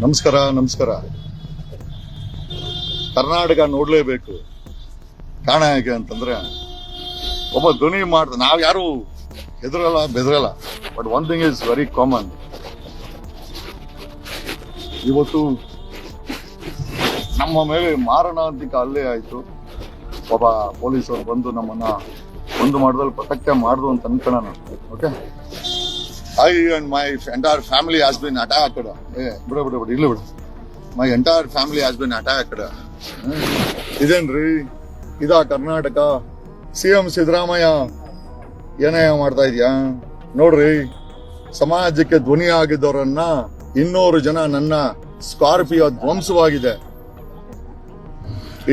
ನಮಸ್ಕಾರ ನಮಸ್ಕಾರ. ಕರ್ನಾಟಕ ನೋಡ್ಲೇಬೇಕು. ಕಾರಣ ಹೇಗೆ ಅಂತಂದ್ರೆ, ಒಬ್ಬ ಧ್ವನಿ ಮಾಡ್ದ ನಾವ್ ಯಾರು ಹೆದರಲ್ಲ, ಬೆದರಲ್ಲ but one thing is very common ಇವತ್ತು ನಮ್ಮ ಮೇಲೆ ಮಾರಣಾಂತಿಕ ಹಲ್ಲೆ ಆಯ್ತು. ಒಬ್ಬ ಪೊಲೀಸರು ಬಂದು ನಮ್ಮನ್ನ ಒಂದು ಮಾಡಿದಲ್ಲಿ ಪ್ರೊಟೆಕ್ಟ್ ಮಾಡ್ದು ಅಂತ ಅನ್ಕೋಣ okay I and my entire family has been attacked ಏ ಬಿಡ ಬಿಡ ಬಿಡ ಇಲ್ಲ ಬಿಡ my entire family has been attacked ಇದೇನ್ರಿ ಇದಾ ಕರ್ನಾಟಕ ಸಿ ಎಂ ಸಿದ್ದರಾಮಯ್ಯ ಏನೇ ಮಾಡ್ತಾ ಇದೀಯಾ? ನೋಡ್ರಿ, ಸಮಾಜಕ್ಕೆ ಧ್ವನಿ ಆಗಿದ್ದವರನ್ನ ಇನ್ನೂರು ಜನ ನನ್ನ Scorpio ಧ್ವಂಸವಾಗಿದೆ.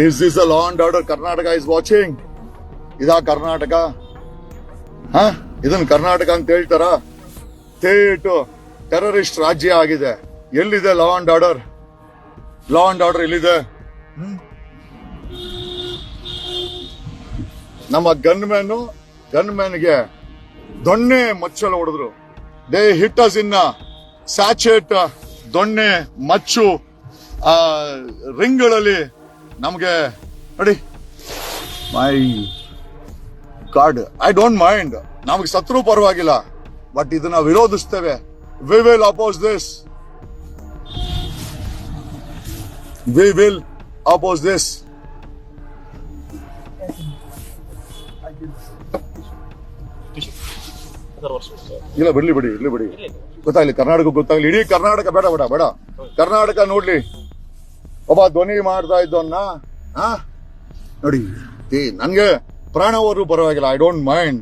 Is is a law and order Karnataka is watching ಇದಾ ಕರ್ನಾಟಕ ಹ ಇದನ್ ಕರ್ನಾಟಕ ಅಂತ ಹೇಳ್ತಾರ? ಸ್ಟೇಟ್ ಟೆರರಿಸ್ಟ್ ರಾಜ್ಯ ಆಗಿದೆ. ಎಲ್ಲಿದೆ law and order law and order ಎಲ್ಲಿದೆ? ನಮ್ಮ ಗನ್ಮ್ಯಾನು, ಗನ್ಮ್ಯಾನ್ಗೆ ದೊಣ್ಣೆ ಮಚ್ಚಲು ಹೊಡೆದ್ರು. ದೇ ಹಿಟ್ ಅಸ್ ಇನ್ನ ಸ್ಯಾಚೆಟ್ ದೊಣ್ಣೆ, ಮಚ್ಚು, ಆ, ರಿಂಗ್ಗಳಲ್ಲಿ ನಮಗೆ, ನೋಡಿ. My god I don't mind ನಮಗೆ ಸತ್ರು ಪರವಾಗಿಲ್ಲ. ಬಟ್ ಇದನ್ನ ವಿರೋಧಿಸ್ತೇವೆ. We will oppose this we will oppose this ಇಲ್ಲ, ಬಿಡ್ಲಿ, ಬಿಡಿ ಇಲ್ಲಿ ಬಿಡಿ. ಗೊತ್ತಾಗ್ಲಿ ಕರ್ನಾಟಕ ಗೊತ್ತಾಗ್ಲಿ. ಇಡೀ ಕರ್ನಾಟಕ ಬೇಡ ಬೇಡ ಬೇಡ. ಕರ್ನಾಟಕ ನೋಡ್ಲಿ. ಒಬ್ಬ ಧ್ವನಿ ಮಾಡ್ತಾ ಇದ್ದವನ್ನ? ನೋಡಿ ನನ್ಗೆ ಪ್ರಾಣವರು ಪರವಾಗಿಲ್ಲ. ಐ ಡೋಂಟ್ ಮೈಂಡ್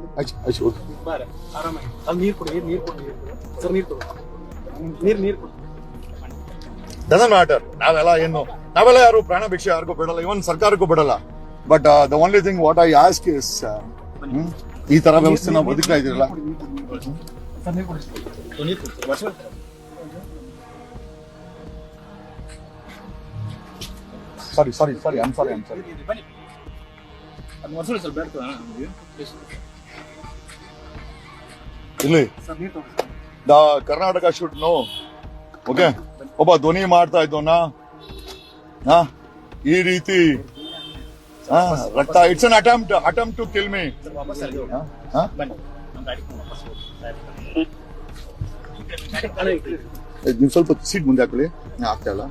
ಆಯ್ತು ಆಯ್ತು ಹೋಗಿ. ಬಾರೆ ಆರಾಮಾಗಿ ಅಲ್ಲಿ ನೀರು ಕೊಡಿ ನೀರು ಕೊಡಿ ಸರ್ ನೀರು ಕೊಡಿ ನೀರು ನೀರು ಕೊಡಿ ಡಸನ್ ಮ್ಯಾಟರ್ ನಾವೆಲ್ಲ ಏನು ನಾವೆಲ್ಲ ಯಾರು ಪ್ರಾಣ ಭಿಕ್ಷೆ ಯಾರಿಗೂ ಬಿಡಲ್ಲ ಇವನ್ ಸರ್ಕಾರಕ್ಕೂ ಬಿಡಲ್ಲ but the only thing what I ask is ಈ ತರ ವ್ಯವಸ್ಥೆ ನಾವು ಬದುಕ್ತಾ ಇದ್ದೀರಲ್ಲ ಸರ್ ನೀರು ಕೊಡಿ ನೀರು ಕೊಡಿ sorry sorry I am sorry I am sorry ಅದು ವರ್ಷ ಸ್ವಲ್ಪ ಬೇಡ ನಮಗೆ ಇಲ್ಲಿ. The Karnataka should know okay ಒಬ್ಬ ಧ್ವನಿ ಮಾಡ್ತಾ ಇದ್ದವನ. ಹಾ? ಈ ರೀತಿ. ರಕ್ತ. It's an attempt attempt to kill me ನೀವು ಸ್ವಲ್ಪ ಸೀಟ್ ಮುಂದೆ ಹಾಕೊಳ್ಳಿ. ಆಗ್ತಾ ಇಲ್ಲ.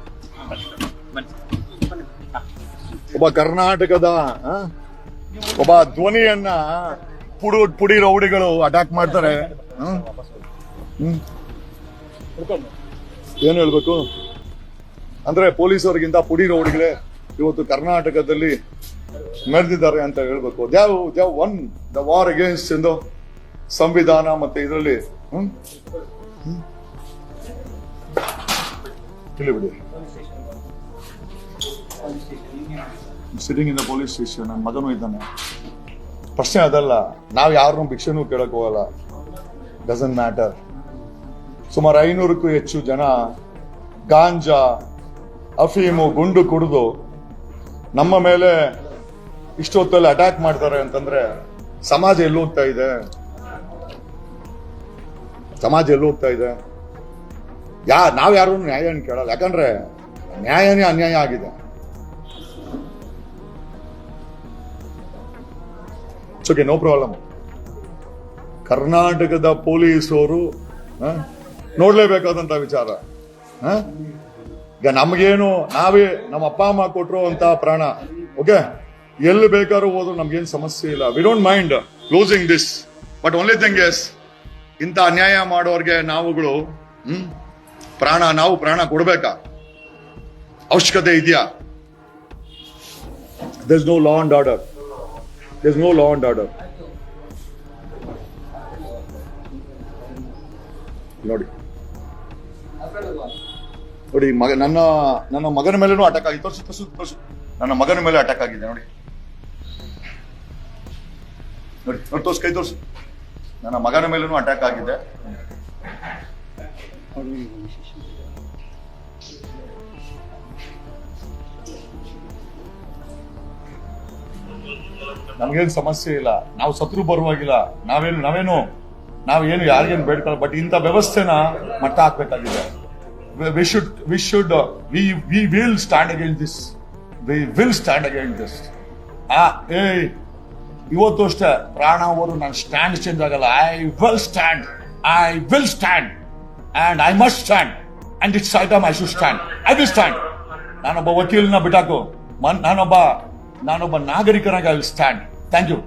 ಒಬ್ಬ ಕರ್ನಾಟಕದ ಒಬ್ಬ ಧ್ವನಿಯನ್ನ ಪುಡು, ಪುಡಿ ರೌಡಿಗಳು ಅಟ್ಯಾಕ್ ಮಾಡ್ತಾರೆ. ಹ್ಮ್? ಏನು ಹೇಳ್ಬೇಕು? ಅಂದ್ರೆ ಪೊಲೀಸರಿಗಿಂತ ಪುಡಿ ರೌಡಿಗಳೇ ಇವತ್ತು ಕರ್ನಾಟಕದಲ್ಲಿ ಮೆರೆದಿದ್ದಾರೆ ಅಂತ ಹೇಳ್ಬೇಕು. They've they've won the war against ಎಂದು ಸಂವಿಧಾನ ಮತ್ತೆ ಇದರಲ್ಲಿ. ಹ್ಮ್. ಹ್ಮ್. ಬಿಡಿ. Sitting in the police station ನನ್ನ ಮಗನೂ ಇದ್ದಾನೆ. ಪ್ರಶ್ನೆ ಅದಲ್ಲ ನಾವು ಯಾರನ್ನು ಭಿಕ್ಷೆನೂ ಕೇಳಕ್ ಹೋಗಲ್ಲ. ಡಸನ್ ಮ್ಯಾಟರ್ ಸುಮಾರು ಐನೂರಕ್ಕೂ ಹೆಚ್ಚು ಜನ ಗಾಂಜಾ, ಅಫೀಮು, ಗುಂಡು ಕುಡಿದು ನಮ್ಮ ಮೇಲೆ ಇಷ್ಟೊತ್ತಲ್ಲಿ ಅಟ್ಯಾಕ್ ಮಾಡ್ತಾರೆ ಅಂತಂದ್ರೆ ಸಮಾಜ ಎಲ್ಲೂ ಹೋಗ್ತಾ ಇದೆ? ಸಮಾಜ ಎಲ್ಲೂ ಹೋಗ್ತಾ ಇದೆ? ಯಾ, ನಾವ್ ಯಾರು ನ್ಯಾಯ ಕೇಳಲ್ಲ. ಯಾಕಂದ್ರೆ ನ್ಯಾಯನೇ ಅನ್ಯಾಯ ಆಗಿದೆ. ನೋ ಪ್ರಾಬ್ಲಮ್ ಕರ್ನಾಟಕದ ಪೊಲೀಸರು ಆ, ನೋಡ್ಲೇಬೇಕಾದಂತ ವಿಚಾರ? ಈಗ ನಮಗೇನು ನಾವೇ ನಮ್ಮ ಅಪ್ಪ ಅಮ್ಮ ಕೊಟ್ಟರು ಅಂತ ಪ್ರಾಣ ಓಕೆ? ಎಲ್ಲಿ ಬೇಕಾದ್ರೂ ಹೋದ್ರು ನಮ್ಗೇನು ಸಮಸ್ಯೆ ಇಲ್ಲ. We don't mind closing this but only thing is ಇಂಥ ಅನ್ಯಾಯ ಮಾಡೋರ್ಗೆ ನಾವುಗಳು ಹ್ಮ್? ಪ್ರಾಣ ನಾವು ಪ್ರಾಣ ಕೊಡ್ಬೇಕಾ? ಅವಶ್ಯಕತೆ ಇದೆಯಾ? This no law and order this no law and order ನೋಡಿ, ಮಗ, ನನ್ನ ನನ್ನ ಮಗನ ಮೇಲೂ ಅಟ್ಯಾಕ್ ಆಗಿದೆ. ತೋರಿಸು ತೋರಿಸು ತೋರಿಸು. ನನ್ನ ಮಗನ ಮೇಲೆ ಅಟ್ಯಾಕ್ ಆಗಿದೆ, ನೋಡಿ. ನೋಡಿ ನೋಡಿ, ತೋರ್ಸು, ಕೈ ತೋರಿಸು. ನನ್ನ ಮಗನ ಮೇಲೂ ಅಟ್ಯಾಕ್ ಆಗಿದೆ. ನಮ್ಗೇನು ಸಮಸ್ಯೆ ಇಲ್ಲ. ನಾವು ಸತ್ರು ಬರುವಾಗಿಲ್ಲ. ನಾವೇನು ನಾವೇನು ನಾವೇನು ಯಾರಿಗೇನು ಬೇಡ್ಕೊಳ್ಳ ಬಟ್ ಇಂಥ ವ್ಯವಸ್ಥೆನ ಮಟ್ಟ ಹಾಕ್ಬೇಕಾಗಿದೆ. We should we should we we will stand against this. We will stand against this. ಆ ಏ ಇವತ್ತು ಅಷ್ಟೇ ಪ್ರಾಣ ಅವರು ನಾನು ಸ್ಟ್ಯಾಂಡ್ ಚೇಂಜ್ ಆಗಲ್ಲ. I will stand I will stand and I must stand and it's item I should stand I will stand ನಾನೊಬ್ಬ ವಕೀಲನ ಬಿಟ್ಟಾಕು ಮನ್- ನಾನೊಬ್ಬ ನಾನೊಬ್ಬ ನಾಗರಿಕನಾಗಿ I will stand thank you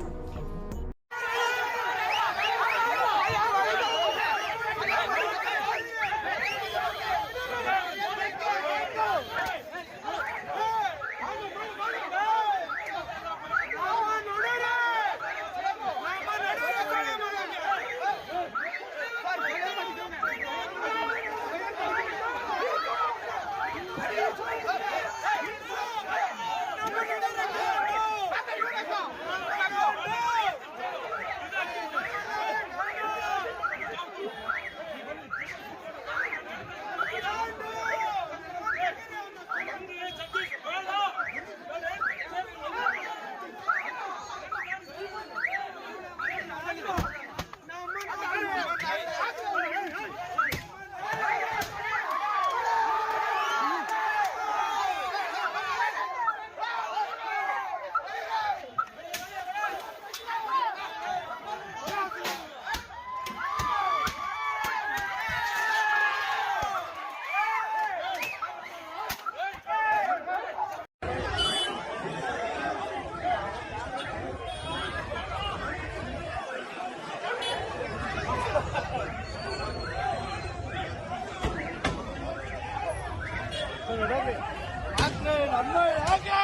நம்மை ஆக்கே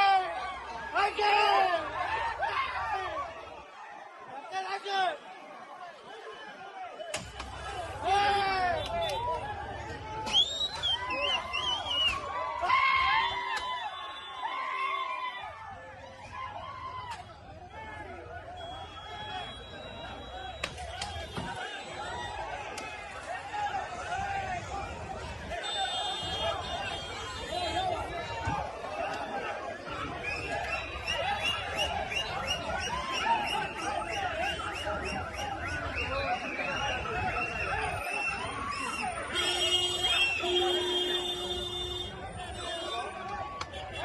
ஆக்கே